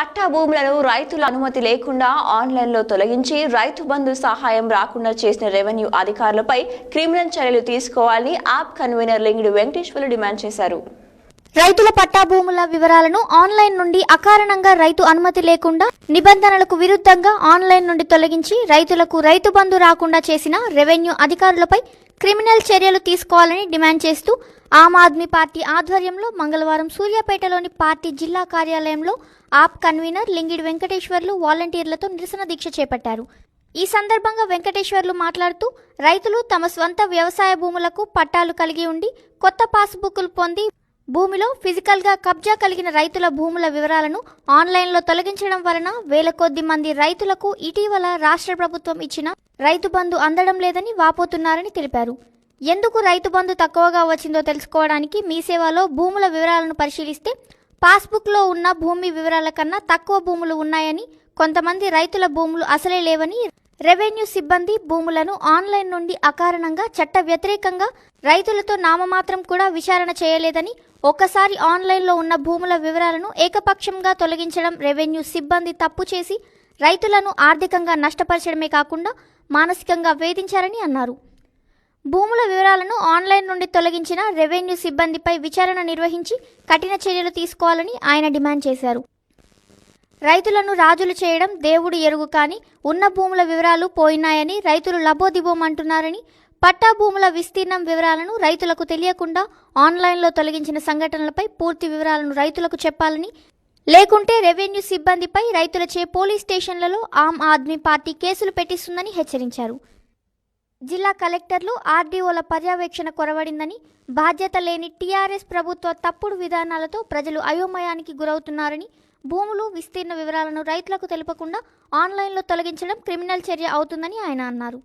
పట్టా భూములను రైతుల అనుమతి లేకుండా ఆన్లైన్లో తొలగించి రైతు బంధు సహాయం రాకుండా చేసిన రెవెన్యూ అధికారులపై క్రిమినల్ చర్యలు తీసుకోవాలని యాప్ కన్వీనర్ లింగుడు వెంకటేశ్వర్లు డిమాండ్ చేశారు. రైతుల పట్టా భూముల వివరాలను ఆన్లైన్ నుండి అకారణంగా రైతు అనుమతి లేకుండా నిబంధనలకు విరుద్ధంగా ఆన్లైన్ నుండి తొలగించి రైతులకు రైతు బంధు రాకుండా చేసిన రెవెన్యూ అధికారులపై క్రిమినల్ చర్యలు తీసుకోవాలని డిమాండ్ చేస్తూ ఆమ్ ఆద్మీ పార్టీ ఆధ్వర్యంలో మంగళవారం సూర్యాపేటలోని పార్టీ జిల్లా కార్యాలయంలో ఆప్ కన్వీనర్ లింగిడి వెంకటేశ్వర్లు వాలంటీర్లతో నిరసన దీక్ష చేపట్టారు. ఈ సందర్భంగా వెంకటేశ్వర్లు మాట్లాడుతూ రైతులు తమ స్వంత వ్యవసాయ భూములకు పట్టాలు కలిగి ఉండి కొత్త పాస్బుక్లు పొంది భూమిలో ఫిజికల్గా కబ్జా కలిగిన రైతుల భూముల వివరాలను ఆన్లైన్లో తొలగించడం వలన వేల కొద్ది మంది రైతులకు ఇటీవల రాష్ట్ర ప్రభుత్వం ఇచ్చిన రైతు బంధు అందడం లేదని వాపోతున్నారని తెలిపారు. ఎందుకు రైతు బంధు తక్కువగా వచ్చిందో తెలుసుకోవడానికి మీ సేవలో భూముల వివరాలను పరిశీలిస్తే పాస్బుక్లో ఉన్న భూమి వివరాల కన్నా తక్కువ భూములు ఉన్నాయని కొంతమంది రైతుల భూములు అసలే లేవని రెవెన్యూ సిబ్బంది భూములను ఆన్లైన్ నుండి అకారణంగా చట్ట వ్యతిరేకంగా రైతులతో నామమాత్రం కూడా విచారణ చేయలేదని ఒక్కసారి ఆన్లైన్లో ఉన్న భూముల వివరాలను ఏకపక్షంగా తొలగించడం రెవెన్యూ సిబ్బంది తప్పు చేసి రైతులను ఆర్థికంగా నష్టపరచడమే కాకుండా మానసికంగా వేధించారని అన్నారు. భూముల వివరాలను ఆన్లైన్ నుండి తొలగించిన రెవెన్యూ సిబ్బందిపై విచారణ నిర్వహించి కఠిన చర్యలు తీసుకోవాలని ఆయన డిమాండ్ చేశారు. రైతులను రాజులు చేయడం దేవుడు ఎరుగు కానీ ఉన్న భూముల వివరాలు పోయినాయని రైతులు లబోదిబోమంటున్నారని పట్టా భూముల విస్తీర్ణం వివరాలను రైతులకు తెలియకుండా ఆన్లైన్లో తొలగించిన సంఘటనలపై పూర్తి వివరాలను రైతులకు చెప్పాలని లేకుంటే రెవెన్యూ సిబ్బందిపై రైతులచే పోలీస్ స్టేషన్లలో ఆమ్ ఆద్మీ పార్టీ కేసులు పెట్టిస్తుందని హెచ్చరించారు. జిల్లా కలెక్టర్లు ఆర్డీఓల పర్యవేక్షణ కొరవడిందని బాధ్యత లేని టీఆర్ఎస్ ప్రభుత్వ తప్పుడు విధానాలతో ప్రజలు అయోమయానికి గురవుతున్నారని భూములు విస్తీర్ణ వివరాలను రైతులకు తెలపకుండా ఆన్లైన్లో తొలగించడం క్రిమినల్ చర్య అవుతుందని ఆయన అన్నారు.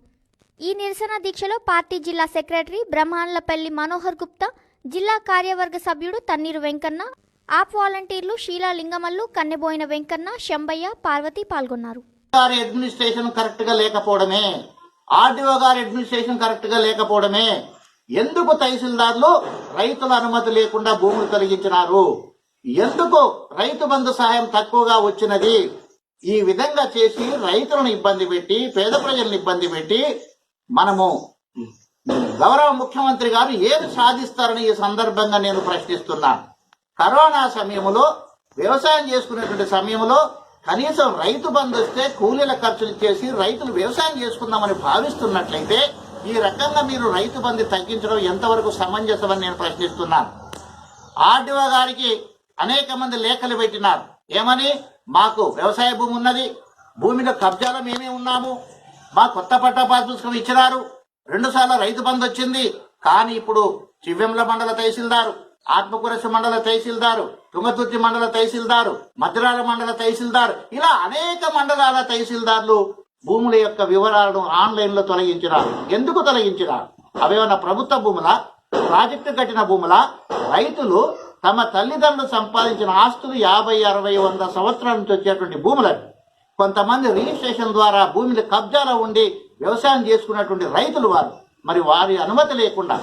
ఈ నిరసన దీక్షలో పార్టీ జిల్లా సెక్రటరీ బ్రహ్మాన్లపల్లి మనోహర్ గుప్తా జిల్లా కార్యవర్గ సభ్యుడు తన్నీరు వెంకన్న ఆప్ వాలంటీర్లు షీలా లింగమల్లు కన్నెబోయిన వెంకన్న శంబయ్య పార్వతి పాల్గొన్నారు. గారి అడ్మినిస్ట్రేషన్ కరెక్ట్గా లేకపోవడమే. ఆర్డీఓ గారి అడ్మినిస్ట్రేషన్ కరెక్ట్గా లేకపోవడమే. ఎందుకు తహసీల్దార్లు రైతుల అనుమతి లేకుండా భూములు తొలగించినారు? ఎందుకు రైతు బంధు సహాయం తక్కువగా వచ్చినది? ఈ విధంగా చేసి రైతులను ఇబ్బంది పెట్టి పేద ప్రజలను ఇబ్బంది పెట్టి మనము గౌరవ ముఖ్యమంత్రి గారు ఏది సాధిస్తారని ఈ సందర్భంగా నేను ప్రశ్నిస్తున్నాను కరోనా సమయంలో వ్యవసాయం చేసుకునేటువంటి సమయంలో కనీసం రైతు బంధు వస్తే కూలీల ఖర్చులు చేసి రైతులు వ్యవసాయం చేసుకుందామని భావిస్తున్నట్లయితే ఈ రకంగా మీరు రైతు బంధు తగ్గించడం ఎంతవరకు సమంజసమని నేను ప్రశ్నిస్తున్నాను ఆర్డీఓ గారికి అనేక మంది లేఖలు పెట్టినారు. ఏమని? మాకు వ్యవసాయ భూమి ఉన్నది. భూమిలో కబ్జాలం మేమే ఉన్నాము. మా కొత్త పట్టా పాస్ పుస్తకం ఇచ్చినారు. రెండు సార్లు రైతు బంధు వచ్చింది. కానీ ఇప్పుడు చివ్వెంల మండల తహసీల్దారు ఆత్మకూరస మండల తహసీల్దారు తుంగతుర్తి మండల తహసీల్దారు మద్రాల మండల తహసీల్దారు ఇలా అనేక మండలాల తహసీల్దార్లు భూముల యొక్క వివరాలను ఆన్లైన్లో తొలగించినారు. ఎందుకు తొలగించినారు? అవేమన్నా ప్రభుత్వ భూముల? ప్రాజెక్టు కట్టిన భూముల? రైతులు తమ తల్లిదండ్రులు సంపాదించిన ఆస్తులు యాభై అరవై వంద సంవత్సరాల నుంచి వచ్చేటువంటి భూములని కొంతమంది రిజిస్ట్రేషన్ ద్వారా భూమిని కబ్జాలో ఉండి వ్యవసాయం చేసుకున్నటువంటి రైతులు వారు. మరి వారి అనుమతి లేకుండా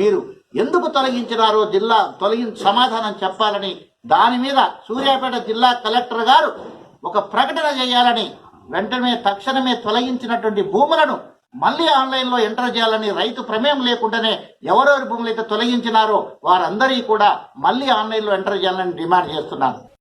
మీరు ఎందుకు తొలగించినారో జిల్లా తొలగి సమాధానం చెప్పాలని దాని మీద సూర్యాపేట జిల్లా కలెక్టర్ గారు ఒక ప్రకటన చేయాలని వెంటనే తక్షణమే తొలగించినటువంటి భూములను మళ్ళీ ఆన్లైన్లో ఎంటర్ చేయాలని రైతు ప్రమేయం లేకుండానే ఎవరెవరి భూములు అయితే తొలగించినారో వారందరికీ కూడా మళ్ళీ ఆన్లైన్లో ఎంటర్ చేయాలని డిమాండ్ చేస్తున్నాను.